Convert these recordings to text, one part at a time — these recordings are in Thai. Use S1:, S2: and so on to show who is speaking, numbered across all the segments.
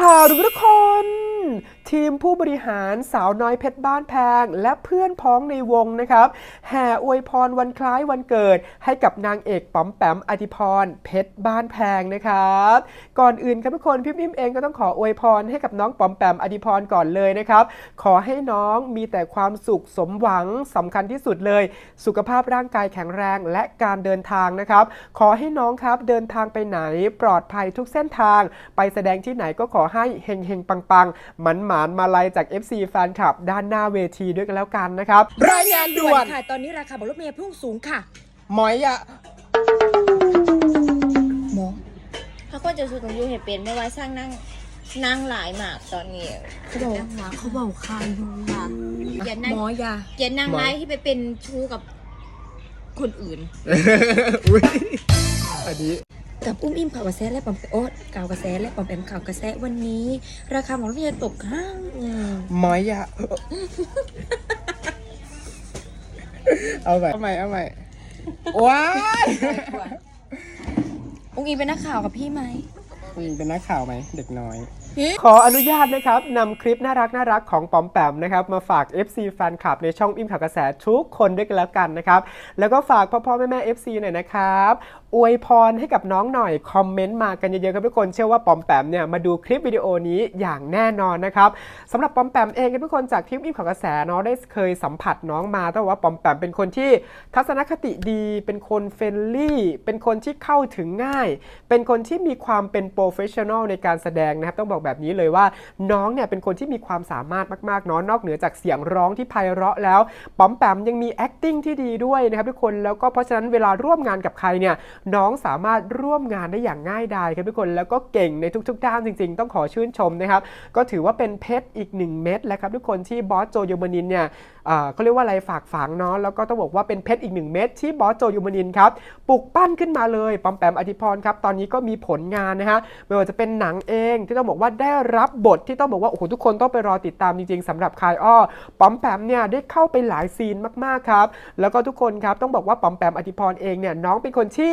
S1: ข่าวทุกคน ทีมผู้บริหารสาวน้อยเพชรบ้านแพง และเพื่อนพ้องในวงนะครับ แห่อวยพรวันคล้ายวันเกิด ให้กับนางเอกป๋อมแปมอธิพรเพชรบ้านแพงนะครับ ก่อนอื่นครับทุกคนพี่พิมเองก็ต้องขออวยพรให้กับน้องป๋อมแปมอธิพรก่อนเลยนะครับ ขอให้น้องมีแต่ความสุขสมหวังสำคัญที่สุดเลย สุขภาพร่างกายแข็งแรงและการเดินทางนะครับ ขอให้น้องครับเดินทางไปไหนปลอดภัยทุกเส้นทาง ไปแสดงที่ไหนก็ขอให้เฮงเฮงปังปังหมันหมานมาลัยจาก FC แฟนคลับ ด้านหน้าเวทีด้วยกันแล้วกันนะครับ รายงานด่วน
S2: ค่ะ ตอนนี้ราคาบัตรรถเมล์พุ่งสูงค่ะ
S1: หมอยอะ
S2: หมอ
S3: เขาก็จะสู้ตรงยูเห็นเป็นไม่ว่าสร้างนั่งนั่งหลายหมากตอนนี้
S2: เขาบอกว่าเขาบอกคายดูค่ะ
S3: อย่านั่ง
S2: หมอยา
S3: อย่านั่งไลฟ์ที่ไปเป็นชู้กับคนอื่น
S1: อุ้ยอันนี้
S2: กับอุ้มอิ่มข่าวกระแสและปอมแปมโอ๊ตข่าวกระแสและปอมแปมข่าวกระแสวันนี้ ราคาของรถเมล์ตกห้างอืม
S1: หมอยอะเอาใหม่เอาใหม่เอาใหม่ว้าย
S2: อุ้งอิงเป็นนักข่าวกับพี่ไหม
S1: ผู้หญิงเป็นนักข่าวไหมเด็กน้อย ขออนุญาตนะครับนำคลิปน่ารักน่ารักของปอมแปมนะครับมาฝาก FC แฟนคลับในช่องอิมข่าวกระแสทุกคนด้วยกันแล้วกันนะครับ แล้วก็ฝากพ่อพ่อแม่แม่ FC หน่อยนะครับ อวยพรให้กับน้องหน่อย คอมเมนต์มากันเยอะๆครับทุกคน เชื่อว่าปอมแปมเนี่ยมาดูคลิปวิดีโอนี้อย่างแน่นอนนะครับสำหรับปอมแปมเองครับทุกคนจากทีมอิมข่าวกระแสเนาะได้เคยสัมผัสน้องมาต้งบอกว่าปอมแปมเป็นคนที่ทัศนคติดี เป็นคนเฟรนลี่ เป็นคนที่เข้าถึงง่าย เป็นคนที่มีความเป็นโปรเฟชชั่นอลในการแสดงนะครับ ต้องบอกแบบนี้เลยว่าน้องเนี่ยเป็นคนที่มีความสามารถมากๆเนาะนอกเหนือจากเสียงร้องที่ไพเราะแล้วป๋อมแปมยังมี acting ที่ดีด้วยนะครับทุกคนแล้วก็เพราะฉะนั้นเวลาร่วมงานกับใครเนี่ยน้องสามารถร่วมงานได้อย่างง่ายดายครับทุกคนแล้วก็เก่งในทุกๆด้านจริง ๆ ต้องขอชื่นชมนะครับก็ถือว่าเป็นเพชรอีกหนึ่งเม็ดแล้วครับทุกคนที่บอสโจโยมานินเนี่ยเขาเรียกว่าอะไรฝากฝังเนาะแล้วก็ต้องบอกว่าเป็นเพชรอีกหนึ่งเม็ดที่บอสโจยูมานินครับ ปลุกปั้นขึ้นมาเลยปอมแปมอธิพรครับตอนนี้ก็มีผลงานนะฮะไม่ว่าจะเป็นหนังเองที่ต้องบอกว่าได้รับบทที่ต้องบอกว่าโอ้โหทุกคนต้องไปรอติดตามจริงๆสำหรับคายอ้อปอมแปมเนี่ยได้เข้าไปหลายซีนมากๆครับแล้วก็ทุกคนครับต้องบอกว่าปอมแปมอธิพรเองเนี่ยน้องเป็นคนที่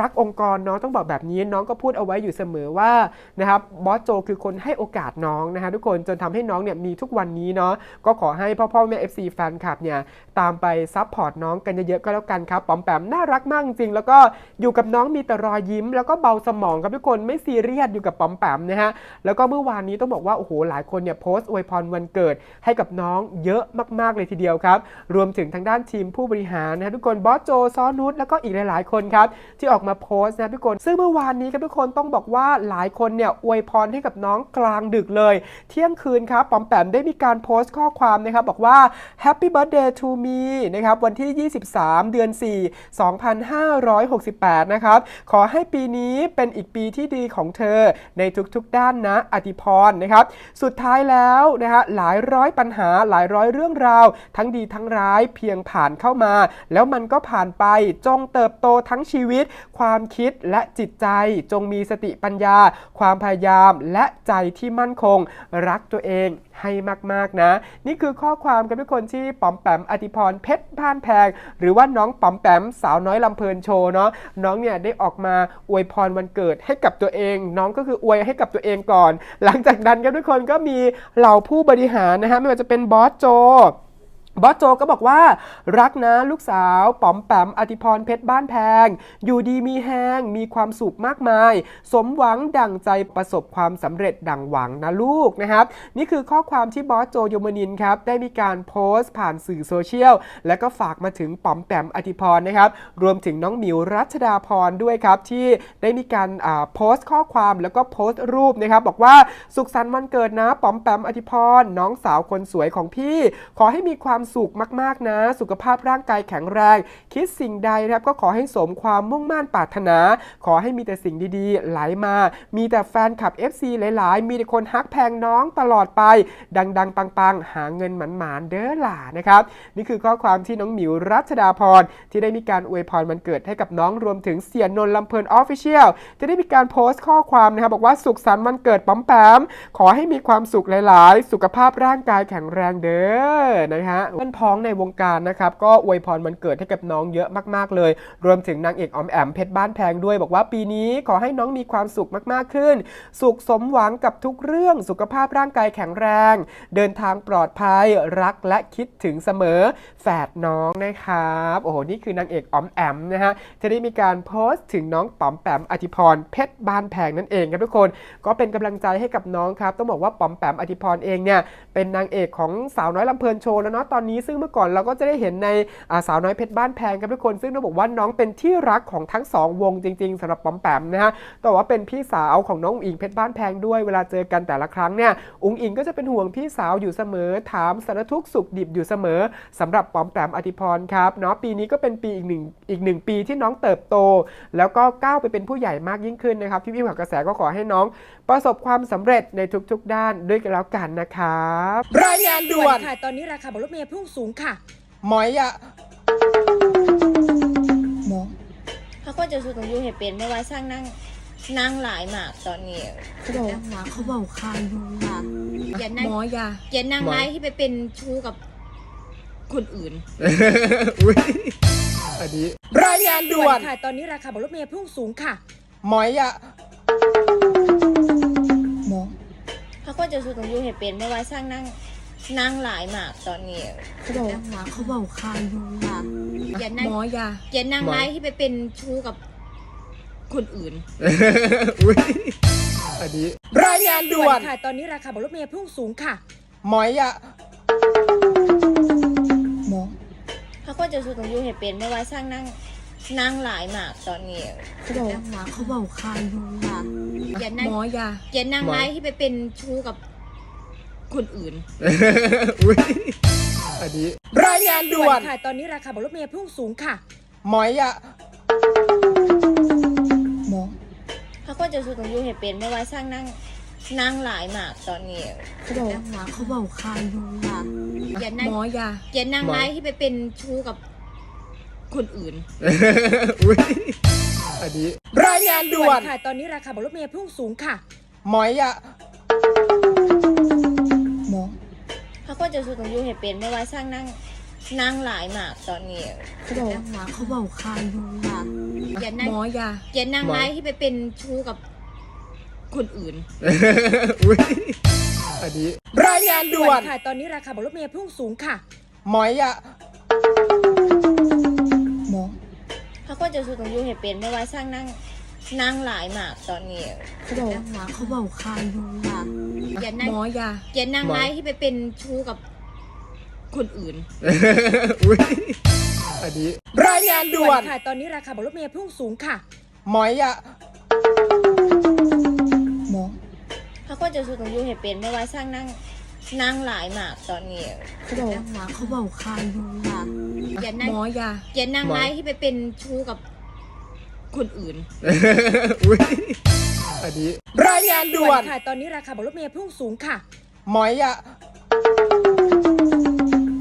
S1: รักองค์กรเนาะต้องบอกแบบนี้น้องก็พูดเอาไว้อยู่เสมอว่านะครับบอสโจคือคนให้โอกาสน้องนะฮะทุกคนจนทำให้น้องเนี่ยมีทุกวันนี้เนาะก็ขอให้พ่อพ่อแม่ FC แฟนคลับเนี่ยตามไปซัพพอร์ตน้องกันเยอะๆก็แล้วกันครับปอมแปมน่ารักมากจริงแล้วก็อยู่กับน้องมีแต่รอยยิ้ม แล้วก็เบาสมองครับทุกคนไม่ซีเรียสอยู่กับปอมแปมนะฮะแล้วก็เมื่อวานนี้ต้องบอกว่าโอ้โหหลายคนเนี่ยโพสต์อวยพรวันเกิดให้กับน้องเยอะมากๆเลยทีเดียวครับ รวมถึงทางด้านทีมผู้บริหารนะฮะทุกคนบอสโจซอนุชแล้วก็อีกหลาย ๆ คนครับที่ออกมาโพสต์นะทุกคน ซึ่งเมื่อวานนี้ครับทุกคนต้องบอกว่าหลายคนเนี่ยอวยพรให้กับน้องกลางดึกเลย เที่ยงคืนครับปอมแปมได้มีการโพสต์ข้อความนะครับบอกว่า Happy Birthday to me นะครับวันที่ 23 เดือน 4 2568 นะครับ ขอให้ปีนี้เป็นอีกปีที่ดีของเธอในทุกๆด้านนะอธิพรนะครับ สุดท้ายแล้วนะฮะหลายร้อยปัญหาหลายร้อยเรื่องราว ทั้งดีทั้งร้ายเพียงผ่านเข้ามา แล้วมันก็ผ่านไปจงเติบโตทั้งชีวิต ความคิดและจิตใจจงมีสติปัญญา ความพยายามและใจที่มั่นคง รักตัวเอง ให้มากๆนะ นี่คือข้อความกับทุกคนที่ป๋อมแปมอธิพรเพชรพานแพง หรือว่าน้องป๋อมแปมสาวน้อยลำเพลินโชว์เนาะน้องเนี่ยได้ออกมาอวยพรวันเกิดให้กับตัวเอง น้องก็คืออวยให้กับตัวเองก่อน หลังจากนั้นกับทุกคนก็มีเหล่าผู้บริหารนะฮะไม่ว่าจะเป็นบอสโจ บอสโจก็บอกว่า รักนะลูกสาวป๋อมแปมอธิพรเพชรบ้านแพง อยู่ดีมีแหงมีความสุขมากมาย สมหวังดั่งใจประสบความสำเร็จดั่งหวังนะลูกนะครับ นี่คือข้อความที่บอสโจโยมนินครับ ได้มีการโพสต์ผ่านสื่อโซเชียล และก็ฝากมาถึงป๋อมแปมอธิพรนะครับ รวมถึงน้องหมิวรัชดาพรด้วยครับ ที่ได้มีการอ่าโพสต์ข้อความแล้วก็โพสต์รูปนะครับ บอกว่าสุขสันต์วันเกิดนะป๋อมแปมอธิพรน้องสาวคนสวยของพี่ ขอให้มีความสุขมากๆนะ สุขภาพร่างกายแข็งแรง คิดสิ่งใดนะครับก็ขอให้สมความมุ่งมั่นปรารถนา ขอให้มีแต่สิ่งดีๆ ไหลมา มีแต่แฟนคลับ FC หลายๆ มีแต่คนฮักแพงน้องตลอดไป ดังๆ ปังๆ หาเงินหมานๆ เด้อหล่านะครับ นี่คือข้อความที่น้องหมิวรัชดาพรที่ได้มีการอวยพรวันเกิดให้กับน้องรวมถึงเสียนนท์ลำเพลินออฟฟิเชียลจะได้มีการโพสต์ข้อความนะครับบอกว่าสุขสันต์วันเกิดป๋อมแปมขอให้มีความสุขหลายๆ สุขภาพร่างกายแข็งแรงเด้อนะฮะเพื่อนพ้องในวงการนะครับก็อวยพรวันเกิดให้กับน้องเยอะมากๆเลย รวมถึงนางเอกออมแอมเพชรบ้านแพงด้วย บอกว่าปีนี้ขอให้น้องมีความสุขมากๆขึ้น สุขสมหวังกับทุกเรื่องสุขภาพร่างกายแข็งแรง เดินทางปลอดภัยรักและคิดถึงเสมอแฝดน้องนะครับโอ้โหนี่คือนางเอกออมแอมนะฮะจะได้มีการโพสต์ถึงน้องป๋อมแปมอธิพรเพชรบ้านแพงนั่นเองครับทุกคนก็เป็นกำลังใจให้กับน้องครับต้องบอกว่าป๋อมแปมอธิพรเองเนี่ยเป็นนางเอกของสาวน้อยลำเพลินโชว์แล้วเนาะตอนอนนี้ซึ่งเมื่อก่อนเราก็จะได้เห็นในาสาวน้อยเพชรบ้านแพงครับทุกคน ซึ่งต้องบอกว่าน้องเป็นที่รักของทั้งสองวงจริง ๆสำหรับป๋อมแปมนะฮะแต่ว่าเป็นพี่สาวของน้องอิงเพชรบ้านแพงด้วยเวลาเจอกันแต่ละครั้งเนี่ยอุงอิงก็จะเป็นห่วงพี่สาวอยู่เสมอถามสารทุกสุขดิบอยู่เสมอสำหรับป๋อมแปมอธิพรครับเนาะปีนี้ก็เป็นปีอีกหนึ่งอีกหนึ่งปีที่น้องเติบโต แล้วก็ก้าวไปเป็นผู้ใหญ่มากยิ่งขึ้นนะครับพี่พี่ผักกระแสก็ขอให้น้อง ประสบความสำเร็จในทุกๆ ด้านด้วยกันแล้วกันนะครับรายงานด่วน
S2: ค่ะตอนนี้ราคาบรถเมล์พุ่งสูงค่ะ
S1: หมอยอะ
S2: หมอ
S3: เขาก็จะสู้ตรงยู่ให้เป็นไม่ว่าสร้างนั่งนั่งหลายมากตอนนี้
S2: เขาบอกว่าเขาบอกคายูค่ะ
S3: อย่านั่ง
S2: หมอยา
S3: อย่านั่งไล่ที่ไปเป็นชู้กับคนอื่น
S1: อุ้ยอันนี้รายงานด่วน
S2: ค่ะ ตอนนี้ราคาบนรถเมล์พุ่งสูงค่ะ
S1: หมอยอะ
S2: หมอ
S3: เขาก็จะสู้ตรงยู่ให้เป็นไม่ว่าสร้างนั่ง นั่งหลายมากตอนนี้
S2: เขาบอกว่าเขาบอกคายอยู่ค่ะ
S3: อย่านั่ง
S2: หมอยา
S3: อย่านั่งไล่ที่ไปเป็นชู้กับคนอื่น
S1: อุ้ยอันนี้รายงานด่วน
S2: ค่ะ ตอนนี้ราคาบนรถเมล์พุ่งสูงค่ะ
S1: หมอยอะ
S2: หมอ
S3: เขาก็จะสู้ตรงอยู่ให้เป็นไม่ว่าสร้างนั่งนั่งหลายมากตอนนี้
S2: เขาบอกว่าเขาบอกคายอยู่ค่ะ
S3: อย่านั่ง
S2: หมอยา
S3: อย่านั่งไล่ที่ไปเป็นชู้กับ คนอื่น
S1: อุ้ยอันนี้รายงานด่วน
S2: ค่ะ ตอนนี้ราคาบนรถเมล์พุ่งสูงค่ะ
S1: หมอยอะ
S2: หมอ
S3: เขาก็จะสู้ตรงอยู่ให้เป็นไม่ว่าสร้างนั่งนั่งหลายมากตอนนี้
S2: เขาบอกว่าเขาบอกคายอยู่ค่ะ
S3: อย่านั่ง
S2: หมอยา
S3: อย่านั่งไล่ที่ไปเป็นชู้กับคนอื่น
S1: อุ้ยอันนี้รายงานด่วน
S2: ค่ะ ตอนนี้ราคาบนรถเมล์พุ่งสูงค่ะ
S1: หมอยอะ
S3: เขาก็จะสู้ตรงอยู่ให้เป็นไม่ว่าสร้างนั่งนั่งหลายมากตอนนี้
S2: เขาบอกว่าเขาบอกคายอยู่ค่ะ
S3: อย่านั่ง
S2: หมอยา
S3: อย่านั่งไล่ที่ไปเป็นชู้กับคนอื่น
S1: อุ้ยอันนี้รายงานด่วน
S2: ค่ะ ตอนนี้ราคาบนรถเมล์พุ่งสูงค่ะ
S1: หมอยอะ
S2: หมอ
S3: เขาก็จะสู้ตรงอยู่ให้เป็นไม่ว่าสร้างนั่ง นั่งหลายมากตอนนี้
S2: เขาบอกว่าเขาบอกคายอยู่ค่ะ
S3: อย่านั่ง
S2: หมอยา
S3: อย่านั่งไล่ที่ไปเป็นชู้กับคนอื่น
S1: อุ้ยอันนี้รายงานด่วน
S2: ค่ะ ตอนนี้ราคาบนรถเมล์พุ่งสูงค่ะ
S1: หมอยอะ
S2: หมอ
S3: เขาก็จะสู้ตรงอยู่ให้เป็นไม่ว่าสร้างนั่งนั่งหลายมากตอนนี้
S2: เขาบอกว่าเขาบอกคายอยู่ค่ะ
S3: อย่านั่ง
S2: หมอยา
S3: อย่านั่งไล่ที่ไปเป็นชู้กับ คนอื่น
S1: อุ้ยอันนี้รายงานด่วน
S2: ค่ะ ตอนนี้ราคาบนรถเมล์พุ่งสูงค่ะ
S1: หมอยอะ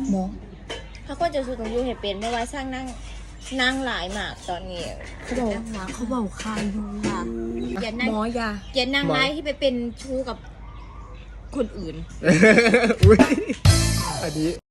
S2: หมอ
S3: เขาก็จะสู้ตรงอยู่ให้เป็นไม่ว่าสร้างนั่งนั่งหลายมากตอนนี้
S2: เขาบอกว่าเขาบอกคายอยู่ค่ะ
S3: อย่านั่ง
S2: หมอยา
S3: อย่านั่งไล่ที่ไปเป็นชู้กับคนอื่น
S1: อุ้ยอันนี้